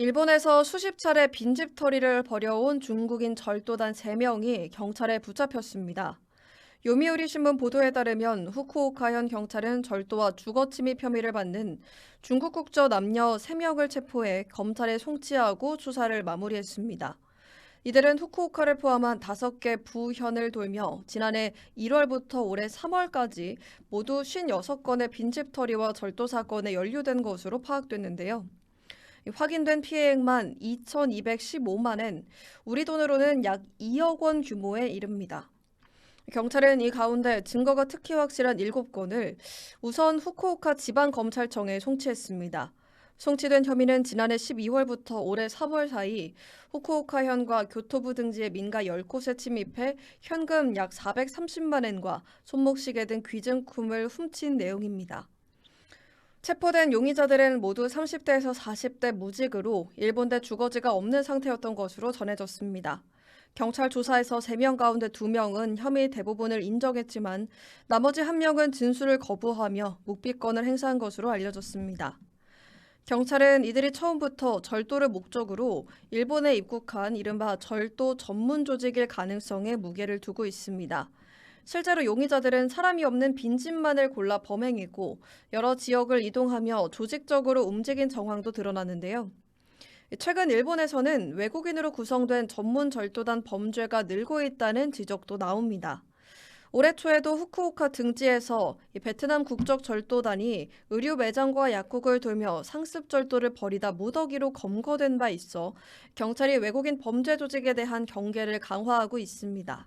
일본에서 수십 차례 빈집털이를 벌여온 중국인 절도단 3명이 경찰에 붙잡혔습니다. 요미우리 신문 보도에 따르면 후쿠오카현 경찰은 절도와 주거침입 혐의를 받는 중국 국적 남녀 3명을 체포해 검찰에 송치하고 수사를 마무리했습니다. 이들은 후쿠오카를 포함한 5개 부현을 돌며 지난해 1월부터 올해 3월까지 모두 56건의 빈집털이와 절도 사건에 연루된 것으로 파악됐는데요. 이 확인된 피해액만 2,215만 엔, 우리 돈으로는 약 2억 원 규모에 이릅니다. 경찰은 이 가운데 증거가 특히 확실한 7건을 우선 후쿠오카 지방검찰청에 송치했습니다. 송치된 혐의는 지난해 12월부터 올해 3월 사이 후쿠오카현과 교토부 등지의 민가 10곳에 침입해 현금 약 430만 엔과 손목시계 등 귀중품을 훔친 내용입니다. 체포된 용의자들은 모두 30대에서 40대 무직으로 일본대 주거지가 없는 상태였던 것으로 전해졌습니다. 경찰 조사에서 3명 가운데 2명은 혐의 대부분을 인정했지만 나머지 1명은 진술을 거부하며 묵비권을 행사한 것으로 알려졌습니다. 경찰은 이들이 처음부터 절도를 목적으로 일본에 입국한 이른바 절도 전문 조직일 가능성에 무게를 두고 있습니다. 실제로 용의자들은 사람이 없는 빈집만을 골라 범행했고 여러 지역을 이동하며 조직적으로 움직인 정황도 드러났는데요. 최근 일본에서는 외국인으로 구성된 전문 절도단 범죄가 늘고 있다는 지적도 나옵니다. 올해 초에도 후쿠오카 등지에서 이 베트남 국적 절도단이 의류 매장과 약국을 돌며 상습 절도를 벌이다 무더기로 검거된 바 있어 경찰이 외국인 범죄 조직에 대한 경계를 강화하고 있습니다.